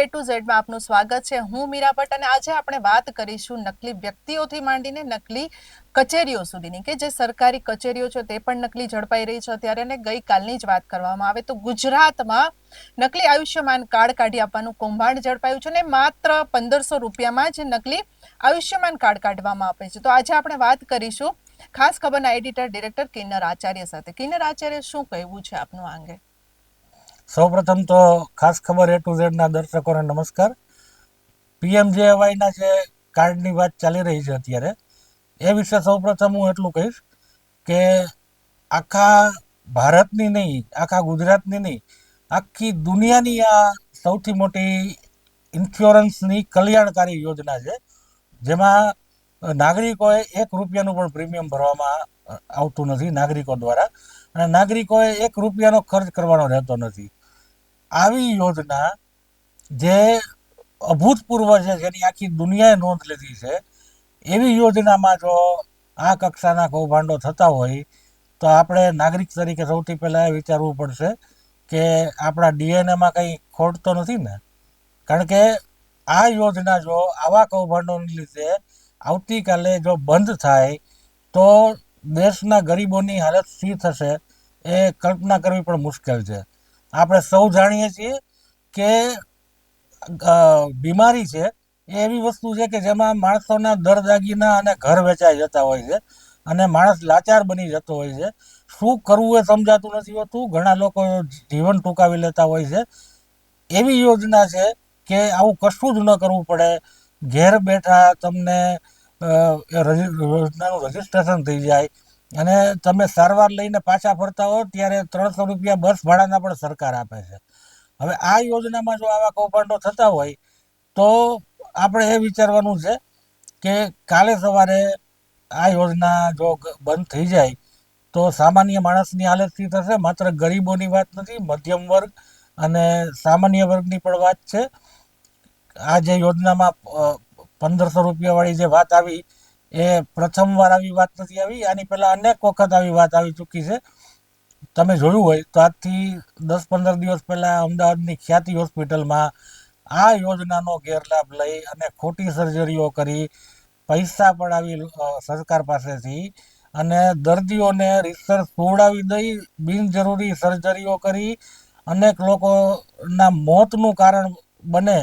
એ two ઝેડમાં આપનું સ્વાગત છે. હું મીરા ભટ્ટ અને આજે આપણે વાત કરીશું નકલી વ્યક્તિઓથી માંડીને નકલી કચેરીઓ સુધીની કે જે સરકારી કચેરીઓ છે તે પણ નકલી ઝડપાઈ રહી છે અત્યારે અને ગઈકાલની જ વાત કરવામાં આવે તો ગુજરાતમાં નકલી આયુષ્યમાન કાર્ડ કાઢી આપવાનું કૌભાંડ ઝડપાયું છે અને માત્ર પંદરસો રૂપિયામાં જ નકલી આયુષ્યમાન કાર્ડ કાઢવામાં આવે છે. તો આજે આપણે વાત કરીશું ખાસ ખબરના એડિટર, ડિરેક્ટર કિન્નર આચાર્ય સાથે. કિન્નર આચાર્ય, શું કહેવું છે આપનું આંગે સૌપ્રથમ તો ખાસ ખબર એ ટુ ઝેડના દર્શકોને નમસ્કાર. પીએમજેવાયના જે કાર્ડની વાત ચાલી રહી છે અત્યારે, એ વિશે સૌપ્રથમ હું એટલું કહીશ કે આખા ભારતની નહીં, આખા ગુજરાતની નહીં, આખી દુનિયાની આ સૌથી મોટી ઇન્સ્યોરન્સની કલ્યાણકારી યોજના છે, જેમાં નાગરિકોએ એક રૂપિયાનું પણ પ્રીમિયમ ભરવામાં આવતું નથી નાગરિકો દ્વારા. અને નાગરિકોએ એક રૂપિયાનો ખર્ચ કરવાનો રહેતો નથી. આવી યોજના જે અભૂતપૂર્વ છે, જેની આખી દુનિયાએ નોંધ લીધી છે, એવી યોજનામાં જો આ કક્ષાના કૌભાંડો થતા હોય, તો આપણે નાગરિક તરીકે સૌથી પહેલાં એ વિચારવું પડશે કે આપણા ડીએનએમાં કંઈ ખોટ તો નથી ને? કારણ કે આ યોજના જો આવા કૌભાંડોને લીધે આવતીકાલે જો બંધ થાય, તો દેશના ગરીબોની હાલત શી થશે એ કલ્પના કરવી પણ મુશ્કેલ છે. આપણે સૌ જાણીએ છીએ કે બીમારી છે, એ એવી વસ્તુ છે કે જેમાં માણસોના દર દાગીના અને ઘર વેચાઈ જતા હોય છે અને માણસ લાચાર બની જતો હોય છે. શું કરવું એ સમજાતું નથી હોતું. ઘણા લોકો જીવન ટૂંકાવી લેતા હોય છે. એવી યોજના છે કે આવું કશું જ ન કરવું પડે. ઘેર બેઠા તમને યોજનાનું રજિસ્ટ્રેશન થઈ જાય. અને તમે સારવાર લઈને પાછા ફરતા હો ત્યારે ત્રણસો રૂપિયા બસ ભાડાના પણ સરકાર આપે છે. હવે આ યોજનામાં જો આવા કૌભાંડો થતા હોય તો આપણે એ વિચારવાનું છે કે કાલે સવારે આ યોજના જો બંધ થઈ જાય તો સામાન્ય માણસની હાલત શી થશે. માત્ર ગરીબોની વાત નથી, મધ્યમ વર્ગ અને સામાન્ય વર્ગની પણ વાત છે. આ જે યોજનામાં પંદરસો રૂપિયાવાળી જે વાત આવી એ પ્રથમવાર આવી વાત નથી આવી, આની પહેલાં અનેક વખત આવી વાત આવી ચૂકી છે. તમે જોયું હોય તો આજથી દસ પંદર દિવસ પહેલાં અમદાવાદની ખ્યાતિ હોસ્પિટલમાં આ યોજનાનો ગેરલાભ લઈ અને ખોટી સર્જરીઓ કરી, પૈસા પડાવી સરકાર પાસેથી અને દર્દીઓને રિસર્ચ સુવડાવી દઈ, બિનજરૂરી સર્જરીઓ કરી, અનેક લોકોના મોતનું કારણ બને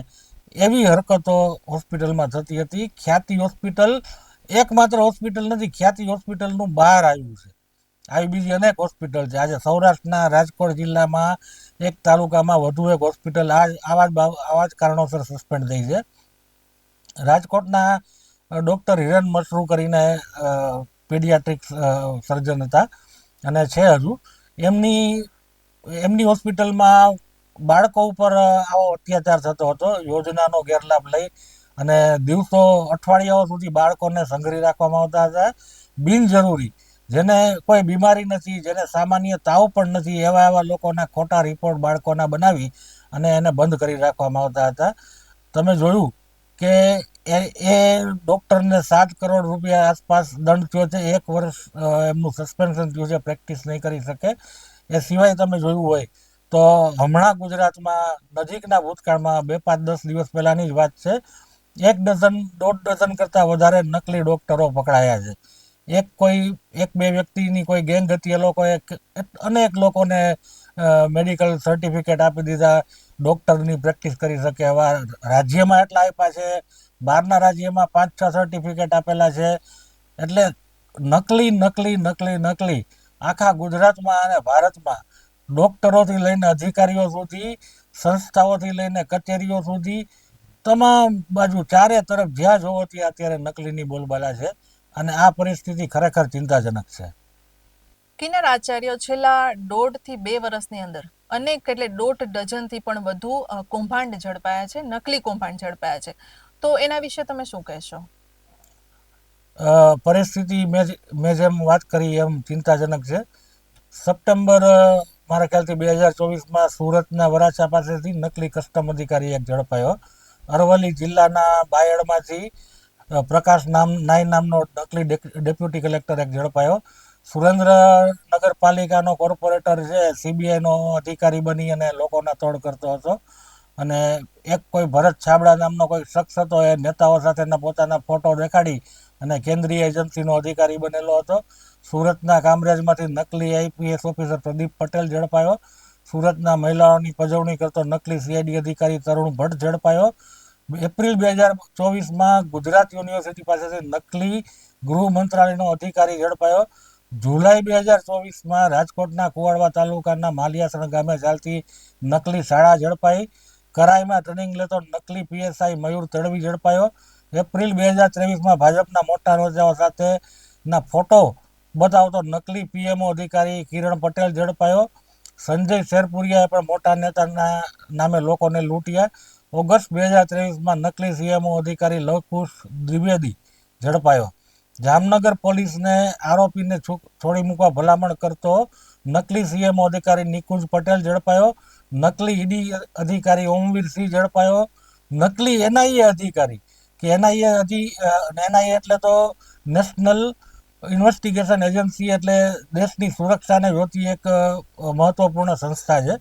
એવી હરકતો હોસ્પિટલમાં થતી હતી. ખ્યાતિ હોસ્પિટલ એકમાત્ર હોસ્પિટલ નથી, ખ્યાતિ હોસ્પિટલનું બહાર આવ્યું છે. આવી બીજી અનેક હોસ્પિટલ છે. આજે સૌરાષ્ટ્રના રાજકોટ જિલ્લામાં એક તાલુકામાં વધુ એક હોસ્પિટલ આ આવા જ આવા જ કારણોસર સસ્પેન્ડ થઈ છે. રાજકોટના ડૉક્ટર હિરન મશરૂ કરીને પીડિયાટ્રિક સર્જન હતા અને છે હજુ. એમની એમની હોસ્પિટલમાં બાળકો ઉપર આવો અત્યાચાર થતો હતો. યોજનાનો ગેરલાભ લઈ અને દિવસો અઠવાડિયાઓ સુધી બાળકોને સંઘરી રાખવામાં આવતા હતા. બિનજરૂરી. જેને કોઈ બીમારી નથી, જેને સામાન્ય તાવ પણ નથી, એવા એવા લોકોના ખોટા રિપોર્ટ બાળકોના બનાવી અને એને બંધ કરી રાખવામાં આવતા હતા. તમે જોયું કે એ એ ડૉક્ટરને સાત કરોડ રૂપિયા આસપાસ દંડ થયો છે. એક વર્ષ એમનું સસ્પેન્શન થયું છે. પ્રેક્ટિસ નહીં કરી શકે. એ સિવાય તમે જોયું હોય તો હમણાં ગુજરાતમાં નજીકના ભૂતકાળમાં બે પાંચ દસ દિવસ પહેલાંની જ વાત છે. એક ડઝન દોઢ ડઝન કરતાં વધારે નકલી ડૉક્ટરો પકડાયા છે. એક કોઈ, એક બે વ્યક્તિની કોઈ ગેંગ હતી, એ લોકોએ અનેક લોકોને મેડિકલ સર્ટિફિકેટ આપી દીધા. ડૉક્ટરની પ્રેક્ટિસ કરી શકે એવા રાજ્યમાં એટલા આપ્યા છે. બહારના રાજ્યમાં પાંચ, છ સર્ટિફિકેટ આપેલા છે. એટલે નકલી નકલી નકલી નકલી આખા ગુજરાતમાં અને ભારતમાં ડૉક્ટરોથી લઈને અધિકારીઓ સુધી, સંસ્થાઓથી લઈને કચેરીઓ સુધી તમામ બાજુ ચારે તરફ જ્યાં જોવો ત્યાં અત્યારે નકલીની બોલબાલા છે અને આ પરિસ્થિતિ ખરેખર ચિંતાજનક છે. કિન્નર આચાર્ય છેલ્લા દોઢથી બે વર્ષની અંદર અનેક એટલે દોઢ ડઝનથી પણ વધુ કૌભાંડ ઝડપાયા છે નકલી કૌભાંડ ઝડપાયા છે. તો એના વિશે તમે શું કહેશો? પરિસ્થિતિ મેં મેં જેમ વાત કરી એમ ચિંતાજનક છે. સપ્ટેમ્બર મારા ખ્યાલથી બે હજાર ચોવીસમાં સુરતના વરાછા પાસેથી નકલી કસ્ટમ અધિકારી એક ઝડપાયો. અરવલ્લી જિલ્લાના બાયડમાંથી પ્રકાશ નામ નાઈ નામનો નકલી ડેપ્યુટી કલેક્ટર એક ઝડપાયો. સુરેન્દ્ર નગરપાલિકાનો કોર્પોરેટર છે, સીબીઆઈનો અધિકારી બની અને લોકોના તોડ કરતો હતો. અને એક કોઈ ભરત છાબડા નામનો કોઈ શખ્સ હતો, એ નેતાઓ સાથેના પોતાના ફોટો દેખાડી અને કેન્દ્રીય એજન્સીનો અધિકારી બનેલો હતો. સુરતના કામરેજમાંથી નકલી આઈપીએસ ઓફિસર પ્રદીપ પટેલ ઝડપાયો. સુરતના મહિલાઓની પજવણી કરતો નકલી સીઆઈડી અધિકારી તરુણ ભટ્ટ ઝડપાયો. એપ્રિલ બે હજાર ચોવીસમાં ગુજરાત યુનિવર્સિટી પાસેથી નકલી ગૃહ મંત્રાલયનો અધિકારી ઝડપાયો. જુલાઈ બે હજાર ચોવીસમાં રાજકોટના કુવાડવા તાલુકાના માલિયાસણ ગામે ચાલતી નકલી શાળા ઝડપાઈ. કરાઈમાં ટ્રેનિંગ લેતો નકલી પીએસઆઈ મયુર તડવી ઝડપાયો. એપ્રિલ બે હજાર ત્રેવીસમાં ભાજપના મોટા રોજાઓ સાથેના ફોટો બતાવતો નકલી પીએમઓ અધિકારી કિરણ પટેલ ઝડપાયો. સંજય શેરપુરિયાએ પણ મોટા નેતાના નામે લોકોને લૂંટ્યા. ઓગસ્ટ બે હજાર ત્રેવીસમાં નકલી સીએમઓ અધિકારી લવકુશ દ્વિવેદી ઝડપાયો. જામનગર પોલીસને આરોપીને છોડી મૂકવા ભલામણ કરતો નકલી સીએમઓ અધિકારી નિકુંજ પટેલ ઝડપાયો. નકલી ઈડી અધિકારી ઓમવીર સિંહ ઝડપાયો. નકલી એનઆઈએ અધિકારી, કે એનઆઈએ હજી એનઆઈએ એટલે તો નેશનલ ઇન્વેસ્ટિગેશન એજન્સી એટલે દેશની સુરક્ષાને જોતી એક મહત્વપૂર્ણ સંસ્થા છે.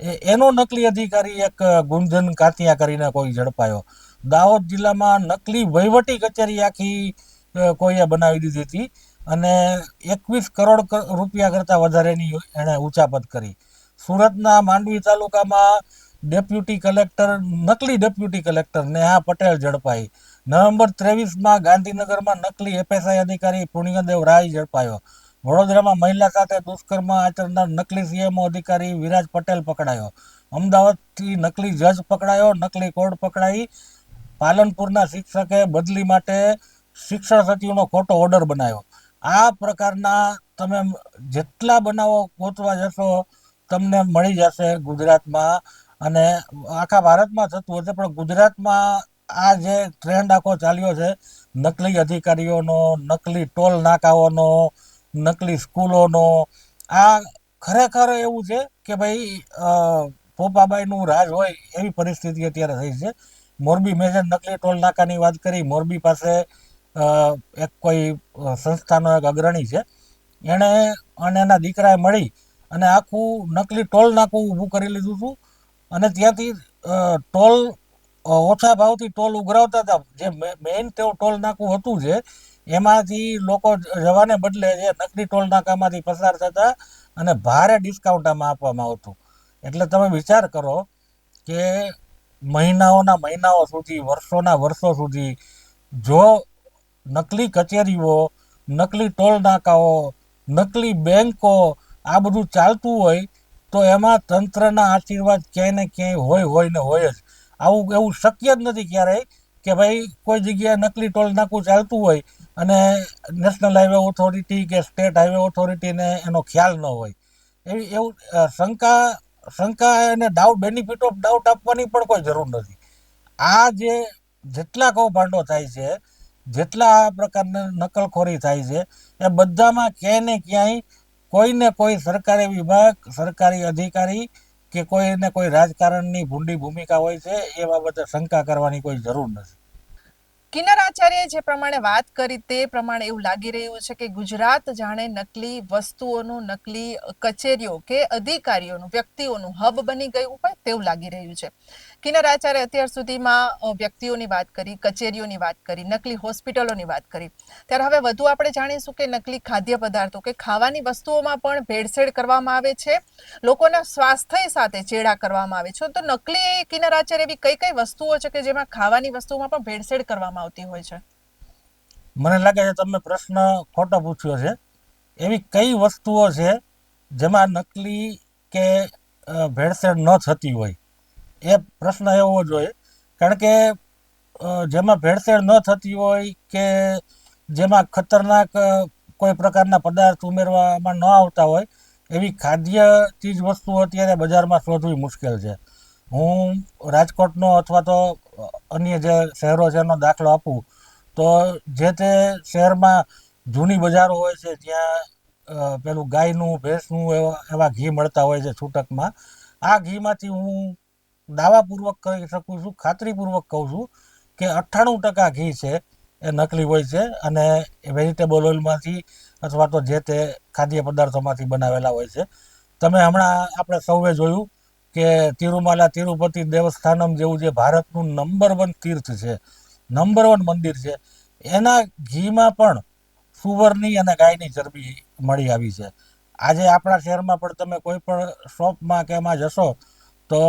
એનો નકલી અધિકારી એક ગુંજન કાતિયા કરીને કોઈ ઝડપાયો. દાહોદ જિલ્લામાં નકલી વહીવટી કચેરી આખી કોઈએ બનાવી દીધી હતી અને એકવીસ કરોડ રૂપિયા કરતાં વધારેની એણે ઉચાપત કરી. સુરતના માંડવી તાલુકામાં ડેપ્યુટી કલેક્ટર, નકલી ડેપ્યુટી કલેક્ટર નેહા પટેલ ઝડપાઈ. નવેમ્બર ત્રેવીસમાં ગાંધીનગરમાં નકલી એફએસઆઈ અધિકારી પુણ્યદેવ રાય ઝડપાયો. વડોદરામાં મહિલા સાથે દુષ્કર્મ આચરનાર નકલી સીએમઓ અધિકારી વિરાજ પટેલ પકડાયો. અમદાવાદથી નકલી જજ પકડાયો, નકલી કોર્ટ પકડાઈ. પાલનપુરના શિક્ષકે બદલી માટે શિક્ષણ સચિવનો ખોટો ઓર્ડર બનાવ્યો. આ પ્રકારના તમે જેટલા બનાવો ગોતવા જશો, તમને મળી જશે ગુજરાતમાં અને આખા ભારતમાં થતું હશે, પણ ગુજરાતમાં આ જે ટ્રેન્ડ આખો ચાલ્યો છે, નકલી અધિકારીઓનો, નકલી ટોલ નાકાઓનો નકલી સ્કૂલોનો. આ ખરેખર એવું છે કે ભાઈ પોપાબાઈનું રાજ હોય એવી પરિસ્થિતિ અત્યારે થઈ છે. મોરબી મેં જે નકલી ટોલ નાકાની વાત કરી, મોરબી પાસે એક કોઈ સંસ્થાનો એક અગ્રણી છે. એણે અને એના દીકરાએ મળી અને આખું નકલી ટોલ નાકું ઊભું કરી લીધું હતું અને ત્યાંથી ટોલ ઓછા ભાવથી ટોલ ઉઘરાવતા હતા. જે મેઇન તેઓ ટોલ નાકું હતું જે એમાંથી લોકો જવાને બદલે જે નકલી ટોલ નાકામાંથી પસાર થતા અને ભારે ડિસ્કાઉન્ટ આમાં આપવામાં આવતું. એટલે તમે વિચાર કરો કે મહિનાઓના મહિનાઓ સુધી, વર્ષોના વર્ષો સુધી જો નકલી કચેરીઓ, નકલી ટોલ નાકાઓ, નકલી બેંકો આ બધું ચાલતું હોય તો એમાં તંત્રના આશીર્વાદ ક્યાંય ને ક્યાંય હોય હોય ને હોય જ. આવું એવું શક્ય જ નથી ક્યારેય કે ભાઈ કોઈ જગ્યાએ નકલી ટોલ નાકું ચાલતું હોય અને નેશનલ હાઈવે ઓથોરિટી કે સ્ટેટ હાઈવે ઓથોરિટીને એનો ખ્યાલ ન હોય. એવી એવું શંકા શંકા અને ડાઉટ બેનિફિટ ઓફ ડાઉટ આપવાની પણ કોઈ જરૂર નથી. આ જે જેટલા કૌભાંડો થાય છે, જેટલા આ પ્રકારની નકલખોરી થાય છે, એ બધામાં ક્યાંય ને ક્યાંય કોઈને કોઈ સરકારી વિભાગ, સરકારી અધિકારી કે કોઈને કોઈ રાજકારણની ભૂંડી ભૂમિકા હોય છે, એ બાબતે શંકા કરવાની કોઈ જરૂર નથી. કિન્નર આચાર્યએ જે પ્રમાણે વાત કરી તે પ્રમાણે એવું લાગી રહ્યું છે કે ગુજરાત જાણે નકલી વસ્તુઓનું, નકલી કચેરીઓ કે અધિકારીઓનું, વ્યક્તિઓનું હબ બની ગયું હોય તેવું લાગી રહ્યું છે. કિન્નર આચાર્ય અત્યાર સુધીમાં વ્યક્તિઓની વાત કરી, કચેરીઓની વાત કરી, નકલી હોસ્પિટલોની વાત કરી. ત્યારે હવે વધુ આપણે જાણીશું કે નકલી ખાદ્ય પદાર્થો કે ખાવાની વસ્તુઓમાં પણ ભેળસેળ કરવામાં આવે છે. લોકોના સ્વાસ્થ્ય સાથે ચેડા કરવામાં આવે છે. તો નકલી કિન્નર આચાર્ય એવી કઈ કઈ વસ્તુઓ છે કે જેમાં ખાવાની વસ્તુઓમાં પણ ભેળસેળ કરવામાં આવતી હોય છે? મને લાગે છે તમે પ્રશ્ન ખોટો પૂછ્યો છે. એવી કઈ વસ્તુઓ છે જેમાં નકલી કે ભેળસેળ ન થતી હોય? એ પ્રશ્ન એવો જોઈએ કારણ કે જેમાં ભેળસેળ ન થતી હોય કે જેમાં ખતરનાક કોઈ પ્રકારના પદાર્થ ઉમેરવામાં ન આવતા હોય, એવી ખાદ્ય ચીજ વસ્તુઓ અત્યારે બજારમાં શોધવી મુશ્કેલ છે. હું રાજકોટનો અથવા તો અન્ય જે શહેરો છે એનો દાખલો આપું, તો જે તે શહેરમાં જૂની બજારો હોય છે, જ્યાં પેલું ગાયનું, ભેંસનું એવા એવા ઘી મળતા હોય છે છૂટકમાં, આ ઘીમાંથી હું દાવાપૂર્વક કહી શકું છું, ખાતરીપૂર્વક કહું છું કે અઠ્ઠાણું ટકા ઘી છે એ નકલી હોય છે અને વેજીટેબલ ઓઇલમાંથી અથવા તો જે તે ખાદ્ય પદાર્થોમાંથી બનાવેલા હોય છે. તમે હમણાં આપણે સૌએ જોયું કે તિરુમાલા તિરુપતિ દેવસ્થાનમ જેવું જે ભારતનું નંબર વન તીર્થ છે નંબર વન મંદિર છે, એના ઘીમાં પણ સુવરની અને ગાયની ચરબી મળી આવી છે. આજે આપણા શહેરમાં પણ તમે કોઈ પણ શોપમાં કે એમાં જશો તો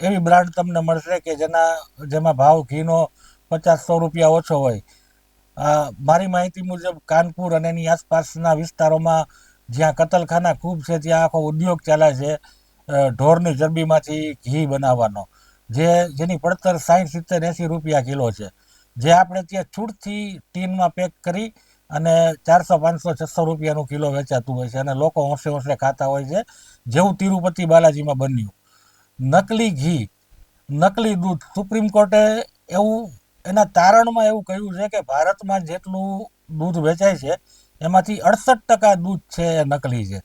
એવી બ્રાન્ડ તમને મળશે કે જેના, જેમાં ભાવ ઘીનો પચાસ સો રૂપિયા ઓછો હોય. મારી માહિતી મુજબ કાનપુર અને એની આસપાસના વિસ્તારોમાં જ્યાં કતલખાના ખૂબ છે, ત્યાં આખો ઉદ્યોગ ચાલે છે ઢોરની ચરબીમાંથી ઘી બનાવવાનો. જે, જેની પડતર સાઠ સિત્તેર એંસી રૂપિયા કિલો છે. જે આપણે ત્યાં છૂટથી ટીનમાં પેક કરી અને ચારસો, પાંચસો, છસો રૂપિયાનું કિલો વેચાતું હોય છે અને લોકો હોંશે હોંશે ખાતા હોય છે, જેવું તિરુપતિ બાલાજીમાં બન્યું. નકલી ઘી, નકલી દૂધ. સુપ્રીમ કોર્ટે એવું, એના તારણમાં એવું કહ્યું છે કે ભારતમાં જેટલું દૂધ વેચાય છે, એમાંથી અડસઠ ટકા દૂધ છે એ નકલી છે.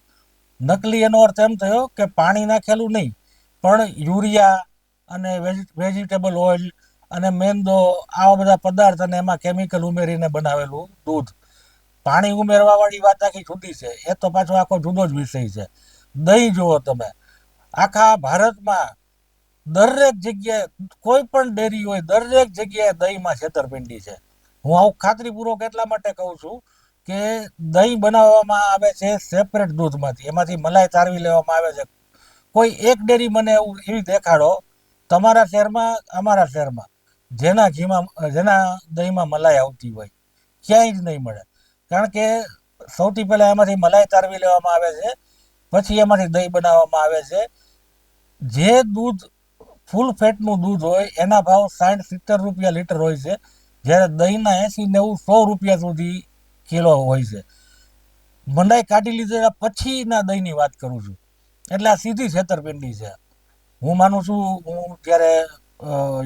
નકલી એનો અર્થ એમ થયો કે પાણી નાખેલું નહીં, પણ યુરિયા અને વેજીટેબલ ઓઇલ અને મેંદો, આવા બધા પદાર્થ અને એમાં કેમિકલ ઉમેરીને બનાવેલું દૂધ. પાણી ઉમેરવાવાળી વાત આખી જુદી છે. એ તો પાછો આખો જુદો જ વિષય છે. દહીં જુઓ તમે. આખા ભારતમાં દરેક જગ્યાએ કોઈ પણ ડેરી હોય, દરેક જગ્યાએ દહીંમાં છેતરપિંડી છે. હું આવું ખાતરીપૂર્વક એટલા માટે કહું છું કે દહીં બનાવવામાં આવે છે સેપરેટ દૂધમાંથી. એમાંથી મલાઈ તારવી લેવામાં આવે છે. કોઈ એક ડેરી મને એવું એવી દેખાડો, તમારા શહેરમાં, અમારા શહેરમાં, જેના ઘીમાં, જેના દહીંમાં મલાઈ આવતી હોય, ક્યાંય જ નહીં મળે. કારણ કે સૌથી પહેલાં એમાંથી મલાઈ તારવી લેવામાં આવે છે. પછી એમાંથી દહીં બનાવવામાં આવે છે. જે દૂધ ફૂલ ફેટનું દૂધ હોય, એના ભાવ સાઠ સિત્તેર રૂપિયા લીટર હોય છે. જ્યારે દહીંના એંસી, નેવું, સો રૂપિયા સુધી કિલો હોય છે. મંડાઈ કાઢી લીધેલા પછીના દહીંની વાત કરું છું. એટલે આ સીધી છેતરપિંડી છે. હું માનું છું, હું જ્યારે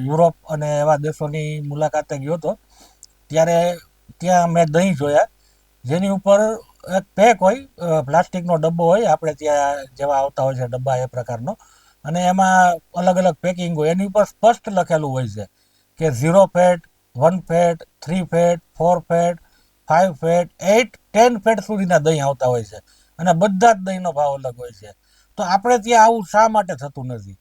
યુરોપ અને એવા દેશોની મુલાકાતે ગયો હતો, ત્યારે ત્યાં મેં દહીં જોયા. જેની ઉપર એક પેક હોય પ્લાસ્ટિકનો ડબ્બો હોય, આપણે ત્યાં જેવા આવતા હોય છે ડબ્બા એ પ્રકારનો. અને એમાં અલગ અલગ પેકિંગ હોય. એની ઉપર સ્પષ્ટ લખેલું હોય છે કે zero fat one fat three fat four fat five fat eight ten fat સુધીના દહીં આવતા હોય છે. અને બધા જ દહીંનો ભાવ અલગ હોય છે. તો આપણે ત્યાં આવું શા માટે થતું નથી?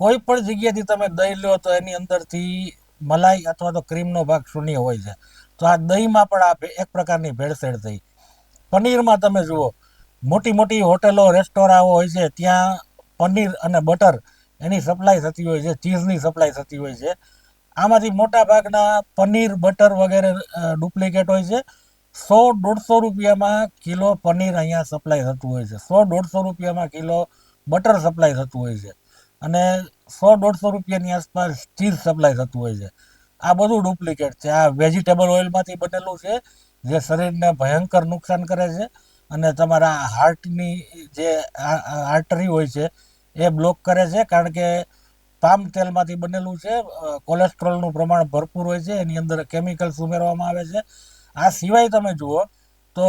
કોઈ પણ જગ્યાથી તમે દહીં લો તો એની અંદરથી મલાઈ અથવા તો ક્રીમનો ભાગ શૂન્ય હોય છે. તો આ દહીંમાં પણ આ એક પ્રકારની ભેળસેળ થઈ. પનીરમાં તમે જુઓ, મોટી મોટી હોટેલો રેસ્ટોરાં હોય છે, ત્યાં પનીર અને બટર એની સપ્લાય થતી હોય છે, ચીઝની સપ્લાય થતી હોય છે. આમાંથી મોટા ભાગના પનીર, બટર વગેરે ડુપ્લિકેટ હોય છે. સો દોઢસો રૂપિયામાં કિલો પનીર અહીંયા સપ્લાય થતું હોય છે. સો દોઢસો રૂપિયામાં કિલો બટર સપ્લાય થતું હોય છે. અને સો દોઢસો રૂપિયાની આસપાસ ચીઝ સપ્લાય થતું હોય છે. આ બધું ડુપ્લિકેટ છે. આ વેજીટેબલ ઓઇલમાંથી બનેલું છે. જે શરીરને ભયંકર નુકસાન કરે છે અને તમારા હાર્ટની જે આર્ટરી હોય છે, એ બ્લોક કરે છે, કારણ કે પામ તેલમાંથી બનેલું છે કોલેસ્ટ્રોલનું પ્રમાણ ભરપૂર હોય છે, એની અંદર કેમિકલ્સ ઉમેરવામાં આવે છે. આ સિવાય તમે જુઓ તો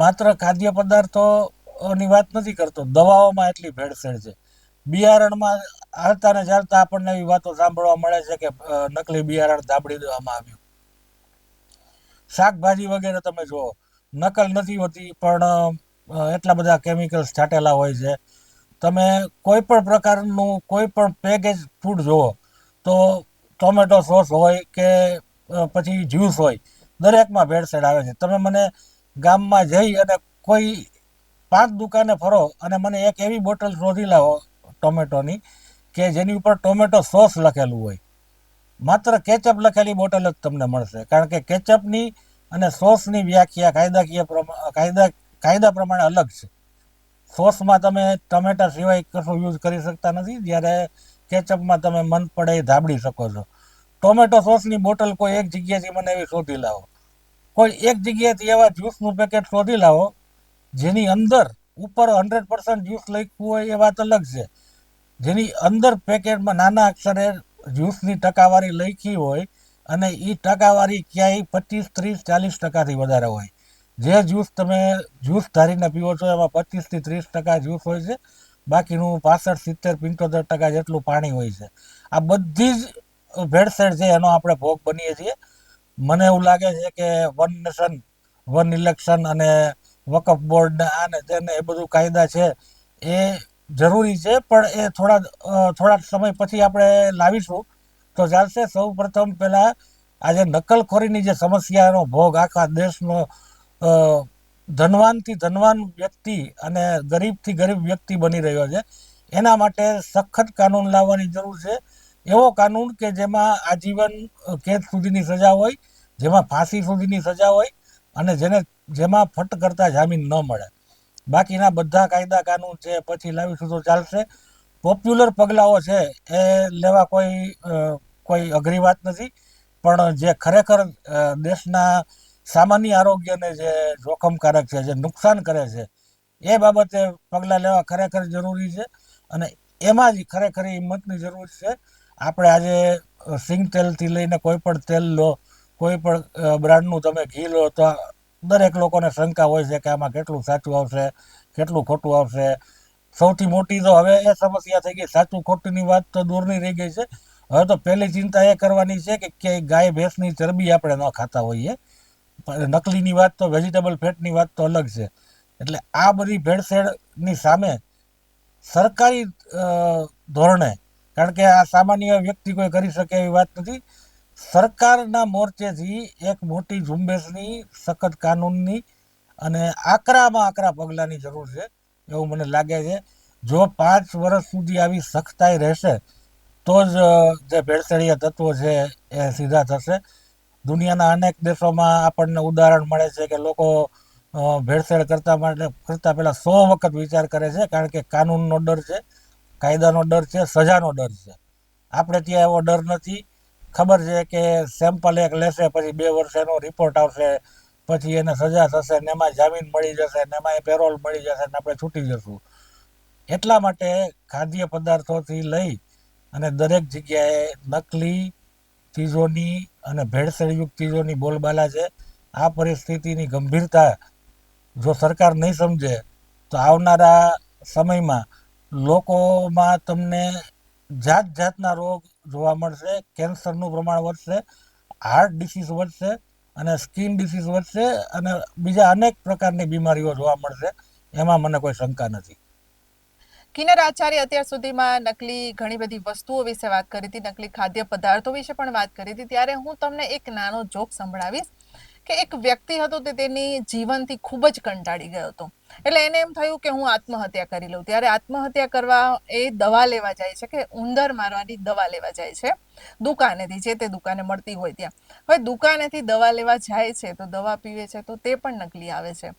માત્ર ખાદ્ય પદાર્થોની વાત નથી કરતો, દવાઓમાં એટલી ભેળસેળ છે. બિયારણમાં હાલતા ને ચાલતા આપણને એવી વાતો સાંભળવા મળે છે કે નકલી બિયારણ દાબડી દેવામાં આવ્યું. શાકભાજી વગેરે તમે જુઓ. નકલ નથી હોતી, પણ એટલા બધા કેમિકલ્સ છાંટેલા હોય છે. તમે કોઈ પણ પ્રકારનું કોઈ પણ પેકેજ ફૂડ જુઓ, તો ટોમેટો સોસ હોય કે પછી જ્યુસ હોય, દરેકમાં ભેળસેળ આવે છે. તમે મને ગામમાં જઈ અને કોઈ પાંચ દુકાને ફરો અને મને એક એવી બોટલ શોધી લાવો ટોમેટોની કે જેની ઉપર ટોમેટો સોસ લખેલું હોય. માત્ર કેચઅપ લખેલી બોટલ જ તમને મળશે. કારણ કે કેચઅપની અને સોસની વ્યાખ્યા કાયદાકીય કાયદા કાયદા પ્રમાણે અલગ છે. સોસમાં તમે ટમેટા સિવાય કશું યુઝ કરી શકતા નથી. જ્યારે કેચઅપમાં તમે મન પડે એ ધાબડી શકો છો. ટોમેટો સોસની બોટલ કોઈ એક જગ્યાએથી મને એવી શોધી લાવો. કોઈ એક જગ્યાએથી એવા જ્યુસનું પેકેટ શોધી લાવો, જેની અંદર ઉપર હંડ્રેડ પર્સન્ટ જ્યુસ લખ્યું હોય એ વાત અલગ છે. જેની અંદર પેકેટમાં નાના અક્ષરે જ્યુસની ટકાવારી લખી હોય અને એ ટકાવારી ક્યાંય પચીસ, ત્રીસ, ચાલીસ ટકાથી વધારે હોય. જે જ્યુસ તમે જ્યુસ ધારીને પીવો છો, એમાં પચીસથી ત્રીસ ટકા જ્યુસ હોય છે. બાકીનું પાસઠ, સિત્તેર, પંચોતેર ટકા જેટલું પાણી હોય છે. આ બધી જ ભેળસેળ છે, એનો આપણે ભોગ બનીએ છીએ. મને એવું લાગે છે કે વન નેશન, વન ઇલેક્શન અને વકફ બોર્ડ ને આ તેને એ બધું કાયદા છે, એ જરૂરી છે પણ એ થોડા અ, થોડા સમય પછી આપણે લાવીશું. તો ચાલશે. સૌ પ્રથમ પહેલાં આજે નકલખોરીની જે સમસ્યાનો ભોગ આખા દેશનો ધનવાનથી ધનવાન વ્યક્તિ અને ગરીબથી ગરીબ વ્યક્તિ બની રહ્યો છે. એના માટે સખત કાનૂન લાવવાની જરૂર છે. એવો કાનૂન કે જેમાં આજીવન કેદ સુધીની સજા હોય જેમાં ફાંસી સુધીની સજા હોય અને જેને જેમાં ફટ કરતા જામીન ન મળે. બાકીના બધા કાયદા કાનૂન છે, પછી લાવીશું તો ચાલશે? પોપ્યુલર પગલાઓ છે, એ લેવા કોઈ કોઈ અઘરી વાત નથી. પણ જે ખરેખર દેશના સામાન્ય આરોગ્યને જે જોખમકારક છે, જે નુકસાન કરે છે, એ બાબતે પગલાં લેવા ખરેખર જરૂરી છે. અને એમાં જ ખરેખર હિંમતની જરૂર છે. આપણે આજે સિંગ તેલથી લઈને કોઈ પણ તેલ લો, કોઈ પણ બ્રાન્ડનું તમે ઘી લો, તો દરેક લોકોને શંકા હોય છે કે આમાં કેટલું સાચું આવશે, કેટલું ખોટું આવશે. સૌથી મોટી તો હવે એ સમસ્યા થઈ ગઈ, સાચું ખોટુંની વાત તો દૂરની રહી ગઈ છે. હવે તો પહેલી ચિંતા એ કરવાની છે કે ક્યાંય ગાય, ભેંસની ચરબી આપણે ન ખાતા હોઈએ. નકલીની વાત તો વેજીટેબલ ફેટની વાત તો અલગ છે. એટલે આ બધી ભેળસેળની સામે સરકારી ધોરણે, કારણ કે આ સામાન્ય વ્યક્તિ કોઈ કરી શકે એવી વાત નથી સરકારના મોરચેથી એક મોટી ઝુંબેશની, સખત કાનૂનની અને આકરામાં આકરા પગલાંની જરૂર છે એવું મને લાગે છે. જો પાંચ વર્ષ સુધી આવી સખ્તાઈ રહેશે, તો જ જે ભેળસેળીય તત્વો છે એ સીધા થશે. દુનિયાના અનેક દેશોમાં આપણને ઉદાહરણ મળે છે કે લોકો ભેળસેળ કરતા માટે કરતાં પહેલાં સો વખત વિચાર કરે છે કારણ કે કાનૂનનો ડર છે, કાયદાનો ડર છે, સજાનો ડર છે. આપણે ત્યાં એવો ડર નથી ખબર છે કે સેમ્પલ એક લેશે, પછી બે વર્ષ એનો રિપોર્ટ આવશે, પછી એને સજા થશે ને એમાં જામીન મળી જશે ને એમાં પેરોલ મળી જશે ને આપણે છૂટી જશું. એટલા માટે ખાદ્ય પદાર્થોથી લઈ અને દરેક જગ્યાએ નકલી ચીજોની અને ભેળસેળયુક્ત ચીજોની બોલબાલા છે, આ પરિસ્થિતિની ગંભીરતા જો સરકાર નહીં સમજે, તો આવનારા સમયમાં લોકોમાં તમને જાત જાતના રોગ જોવા મળશે, કેન્સરનું પ્રમાણ વધશે, હાર્ટ ડિસીઝ વધશે અને સ્કિન ડિસીઝ વધશે અને બીજા અનેક પ્રકારની બીમારીઓ જોવા મળશે, એમાં મને કોઈ શંકા નથી. કિન્નર આચાર્ય અત્યાર સુધીમાં નકલી ઘણી બધી વસ્તુઓ વિશે વાત કરી હતી, નકલી ખાદ્ય પદાર્થો વિશે પણ વાત કરી હતી. ત્યારે હું તમને એક નાનો જોક સંભળાવીશ કે એક વ્યક્તિ હતો તે તેની જીવનથી ખૂબ જ કંટાળી ગયો હતો. એટલે એને એમ થયું કે હું આત્મહત્યા કરી લઉં. ત્યારે આત્મહત્યા કરવા એ દવા લેવા જાય છે કે ઉંદર મારવાની દવા લેવા જાય છે દુકાનેથી, જે તે દુકાને મળતી હોય ત્યાં. હવે દુકાનેથી દવા લેવા જાય છે, તો દવા પીવે છે, તો તે પણ નકલી આવે છે.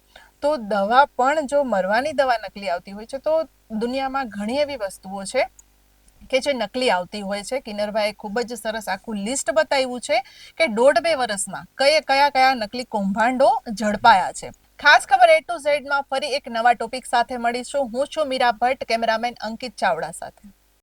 તો દવા પણ જો મરવાની દવા નકલી આવતી હોય છે, તો દુનિયામાં ઘણી એવી વસ્તુઓ છે કે જે નકલી આવતી હોય છે કિન્નરભાઈએ ખૂબ જ સરસ આખું લિસ્ટ બતાવ્યું છે કે દોઢ બે વર્ષમાં કયા કયા કયા નકલી કૌભાંડો ઝડપાયા છે. ખાસ ખબર એ ટુ ઝેડમાં ફરી એક નવા ટોપિક સાથે મળીશું. હું છું મીરા ભટ્ટ, કેમેરામેન અંકિત ચાવડા સાથે.